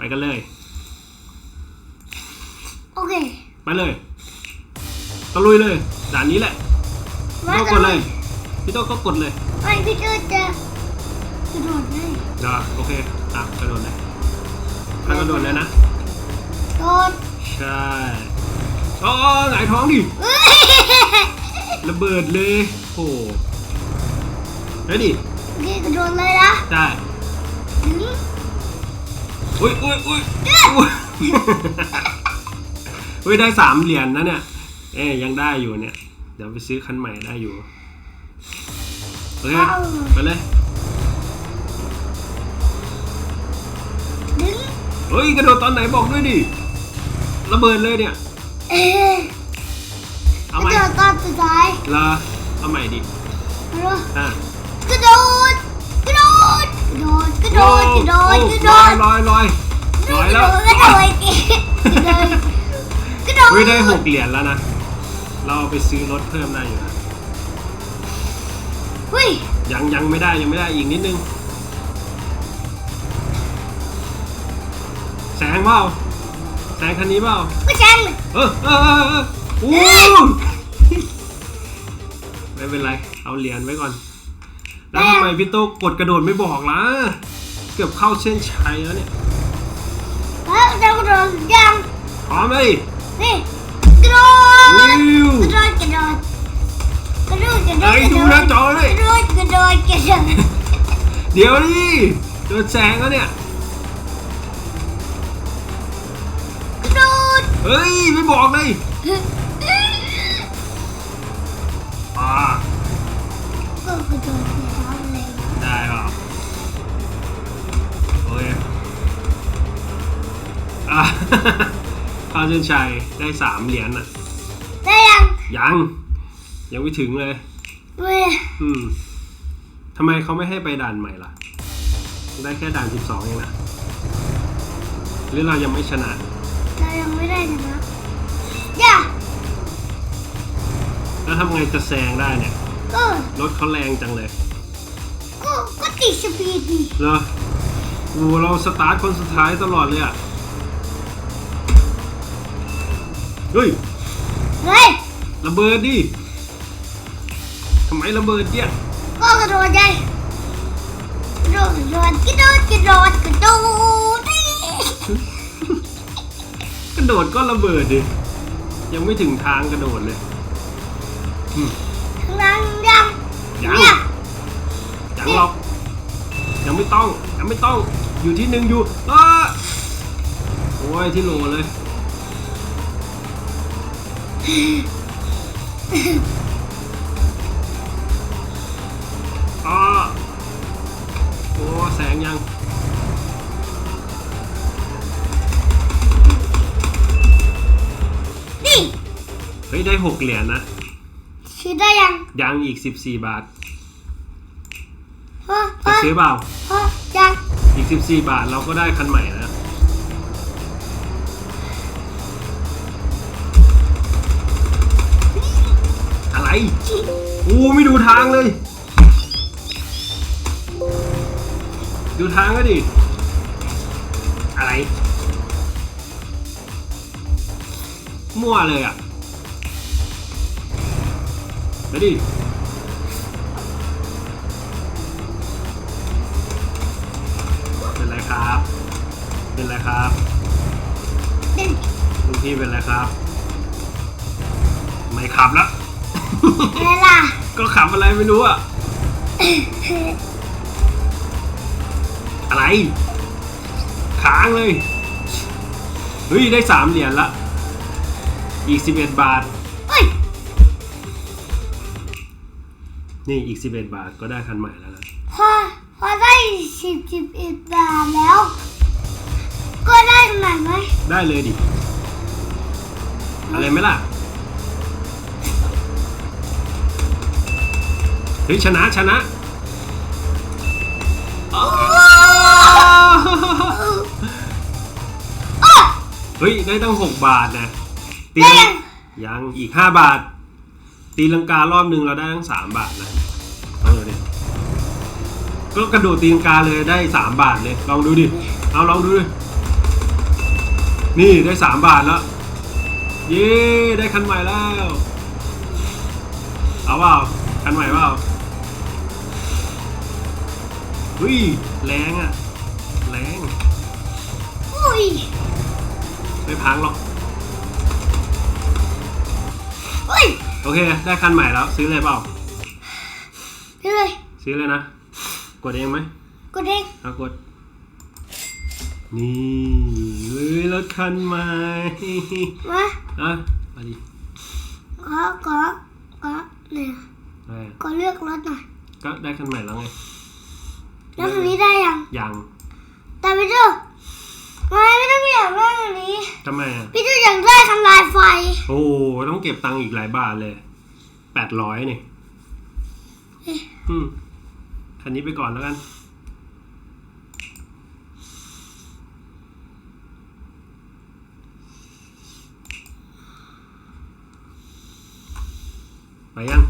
ไปกันเลย โอเค ไปเลยตะลุยเลย ด่านนี้แหละพี่โต้กดเลย พี่โต้ก็กดเลยไม่พี่เตอร์จะกระโดดได้เดี๋ยวโอเคอะกระโดดเลยถ้ากระโดดเลยนะโดดใช่อ๋อหงายท้องดิเอ้ยระเบิดเลยโอ้ได้ดิโอเคกระโดดเลยนะได้ถึง อุ้ยอุ้ยอุ้ยอุ้ยอุ้ยได้สามเหรียญนะเนี่ย เอ้ยยังได้อยู่เนี่ย เดี๋ยวไปซื้อคันใหม่ได้อยู่โอเคไปเลยถึงเฮ้ยกระโดดตอนไหนบอกด้วยดิระเบิดเลยเนี่ยเอ๊ะกเอาระไหมโดดตอนสุดท้ายลาเอาใหม่ดิเอาละอะกระโดดกระโดดกระโดดกระโดดกระโดดกระโด ลอยดลอยลอยลอยแล้วกระโดดกระโดดกระโดดกระโดดเฮ้ยได้หกเหรียญแล้วนะ เราเอาไปซื้อรถเพิ่มได้อยู่นะเฮ้ยยังยังไม่ได้ยังไม่ได้อีกนิดนึง แสงเปล่าแสงคันนี้เปล่าไม่ใช่เลยเออเออเออเอออู้ไม่เป็นไร เอาเหรียญไว้ก่อน แล้วทำไมพี่โต้กดกระโดดไม่บอกล่ะ เกือบเข้าเส้นชัยแล้วเนี่ยแล้วจะกระโดดยังพร้อมเลยนี่กระโดดวิวกระโดดกระโดดกระโดดกระโดเอ้ดยดูหน้าจอเลยกระโดดกระโดดกระโดดเดี๋ยวดิโดนแสงแล้วเนี่ยกระโดดเฮ้ยไม่บอกเลยอ่าก็กระโดด ข้าเส้นชัยได้สามเหรียญน่ะ ได้ยังยัง ยังไม่ถึงเลย เว้ยอืมทำไมเขาไม่ให้ไปด่านใหม่ล่ะ ได้แค่ด่าน12เองนะหรือเรายังไม่ชนะ เรายังไม่ได้ชนะอย่าแล้วทำไงจะแซงได้เนี่ย ก็รถเขาแรงจังเลยก็ก็ติดสปีดดิเหรอโอ้เราสตาร์ทคนสุดท้ายตลอดเลยอะ เฮ้ยเฮ้ยระเบิดดิทำไมระเบิดเนี่ยก็กระโดดได้กระโดดกระโดดกระโดดกระโดดกระโดดกระโดดก็ระเบิดดิ ยังไม่ถึงทางกระโดดเลยอืมข้างหลังยังยังเนี่ยยังหรอกยังไม่ต้องยังไม่ต้องอยู่ที่หนึ่งอยู่อ้าโอ้ยที่โหลเลย อ้าโอ้แสงยังนี่เฮ้ยได้หกเหรียญนะซื้อได้ยังยังอีก14บาทฮะจะฮะซื้อเปล่าฮะยังอีก14บาทเราก็ได้คันใหม่นะ อะไรอู้ไม่ดูทางเลย ดูทางก็ดิ อะไร มั่วเลยอะเดี๋ยวดิเป็นไรครับ เป็นไรครับนี่ลุงพี่เป็นไรครับ ไม่ขับแล้ว อะไรล่ะ ก็ขับอะไรไม่รู้อะอะไร ค้างเลย เฮ้ย ได้สามเหรียญละ อีกสิบเอ็ดบาท เฮ้ย นี่อีกสิบเอ็ดบาทก็ได้คันใหม่แล้วนะพอพอได้สิบสิบเอ็ดบาทแล้ว ก็ได้ใหม่ไหม ได้เลยดิ อะไรไหมล่ะ ฮ้ยชนะชนะอ้าวโอ้เฮ้ยได้ตั้งหกบาทนะตีได้ลัยังงยังอีกห้าบาท ตีลังการอบหนึ่งเราได้ตั้งสามบาทนะลองดูดิก็กระโดดตีลังกาเลยได้สามบาทเลยลองดูดิเอาลองดูดินี่ได้สามบาทแล้วเย้ได้คันใหม่แล้วเอาเปล่าคันใหม่เปล่า เฮ้ยแรงอะแรงอุ้ยไม่พังหรอกอุ้ยโอเค ได้คันใหม่แล้ว ซื้อเลยเปล่าไปเลยซื้อเลยนะ กดเองไหมกดเองเอากด นี่เลยรถคันใหม่ มาอะมาดิขอขอขอเนี่ยได้ขอเลือกรถหน่อย ก็ได้คันใหม่แล้วไง แล้วคันนี้ได้ยังยังแต่พี่เจ้าทำไมไม่ต้องอยากได้อันนี้ทำไมอะพี่เจ้าอยากได้ทำลายไฟ โอ้ต้องเก็บตังค์อีกหลายบาทเลยแปดร้อยนี่เอ๊ะอืมคันนี้ไปก่อนแล้วกันไปยัง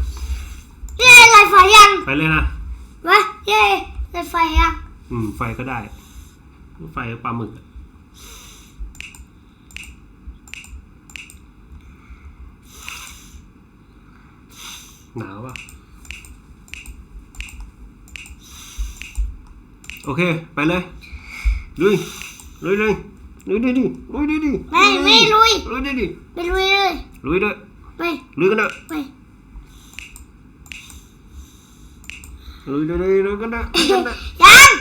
เย้ลายไฟยัง ไปเลยนะวะเย้ ลายไฟยังอืม ไฟก็ได้ ไฟปลาหมึกอะหนาวป่ะ โอเค ไปเลยลุยลุยเลยลุยดิดิลุยดิดิไม่ไม่ลุยลุยดิดิไปลุยเลยลุยด้วยไม่ลุยกันเถอะไม่ลุยดิดิลุยกันเถอะลุยกันเถอะยัง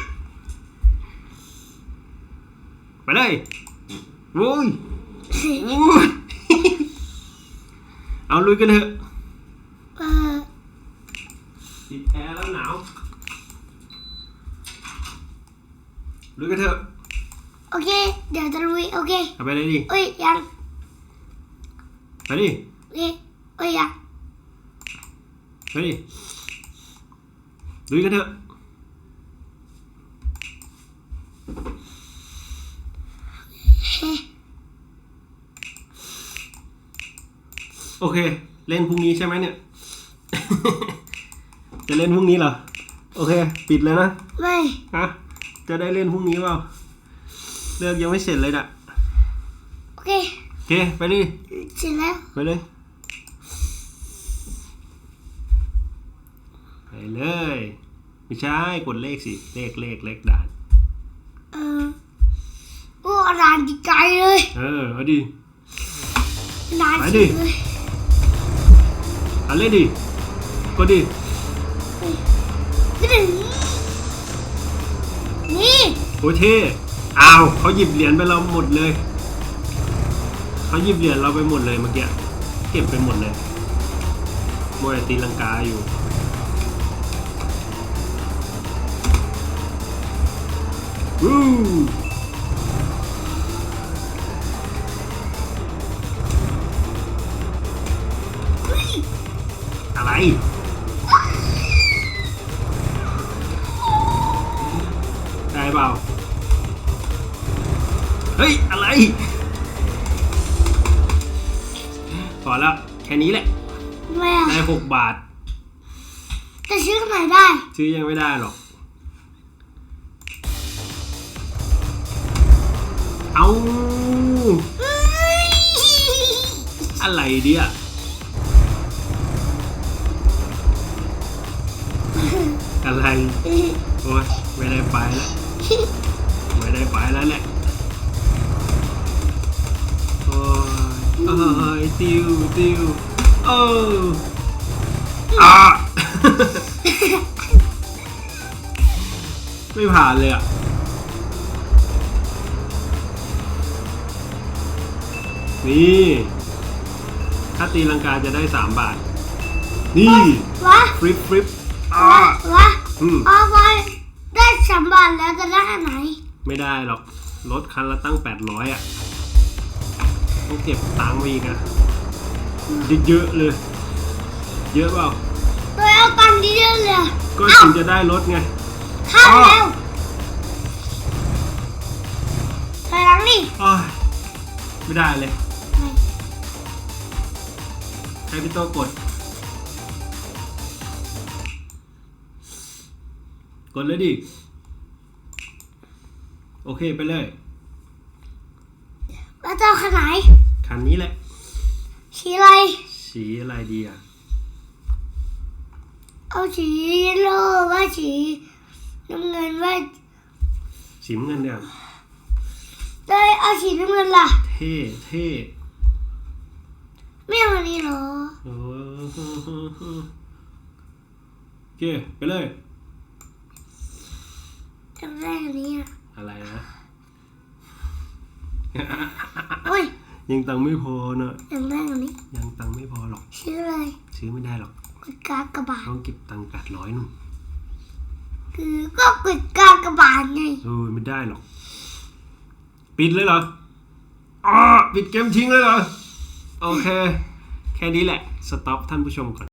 ไปเลยโว้ยโว้ยเอาลุยกันเถอะเออติดแอร์แล้วหนาวลุยกันเถอะ โอเค เดี๋ยวจะลุย โอเคเอาไปเลยดิเอ้ยยังไปดิโอเคเอ้ยยังไปดิ ลุยกันเถอะเฮ้ยโอเค เล่นพรุ่งนี้ใช่ไหมเนี่ย จะเล่นพรุ่งนี้เหรอ โอเค ปิดเลยนะ ไม่ฮะจะได้เล่นพรุ่งนี้เปล่าเลือกยังไม่เสร็จเลยน่ะโอเค โอเค ไปดิเสร็จแล้ว ไปเลย ไปเลย ไม่ใช่กดเลขสิ เลขเลขเลขด่าน เออโอ้ร้านดีใจเลยเออเอาดิร้านไปสุดิดเลยเอาเลยดิกดดิก็ถึงนี่โอ้เท่อ้าวเขาหยิบเหรียญไปเราหมดเลยเขาหยิบเหรียญเราไปหมดเลยเมื่อกี้เก็บไปหมดเลยมวยตีลังกาอยู่ วู้อะไรได้เปล่า เฮ้ย อะไร พอแล้ว แค่นี้แหละ ไม่อะได้หกบาท จะซื้อตรงไหนได้ ซื้อยังไม่ได้หรอก เอาเอ้ยอะไรเดียอะไร โอ้ยไม่ได้ไปแล้ว ไม่ได้ไปแล้วแหละ โอ้ยโอ้ยติวติวโอ้อาไม่ผ่านเลยอะ นี่ ถ้าตีลังกาจะได้สามบาท นี่วะฟริปฟริปอ่าวะวะอืมเอาไปได้สามบาทแล้วจะได้อันไหน ไม่ได้หรอกรถคันละตั้งแปดร้อยอะ ต้องเก็บตังค์ไว้อีกนะเยอะๆเลย เยอะเปล่าโดยเอาตังค์ที่เยอะเลยก็เอ้าถึงจะได้รถไงเข้าแล้วถอยหลังดิอ้ายไม่ได้เลยไม่ ให้พี่โตกด กดเลยดิ โอเคไปเลยมาเจ้าขนาดคันนี้แหละ สีอะไร สีอะไรดีอะ เอาสีโลว่าสีน้ำเงินว่าสีน้ำเงินเนี่ยได้เอาสีน้ำเงินล่ะ เท่เท่ ไม่เอาอันนี้เหรอโอ้โอเค ไปเลยจำได้อันนี้อะอะไรนะ โอ้ยยังตังค์ไม่พอเนอะจำได้อันนี้ ยังตังค์ไม่พอหรอก ชื่ออะไรซื้อไม่ได้หรอกกดกากบาทต้องเก็บตังค์แปดร้อยนุ่นคือก็กดกากบาทไงโอ้ยไม่ได้หรอก ปิดเลยเหรออ๋อปิดเกมทิ้งเลยเหรอ โอเค แค่นี้แหละ สต็อปท่านผู้ชมก่อน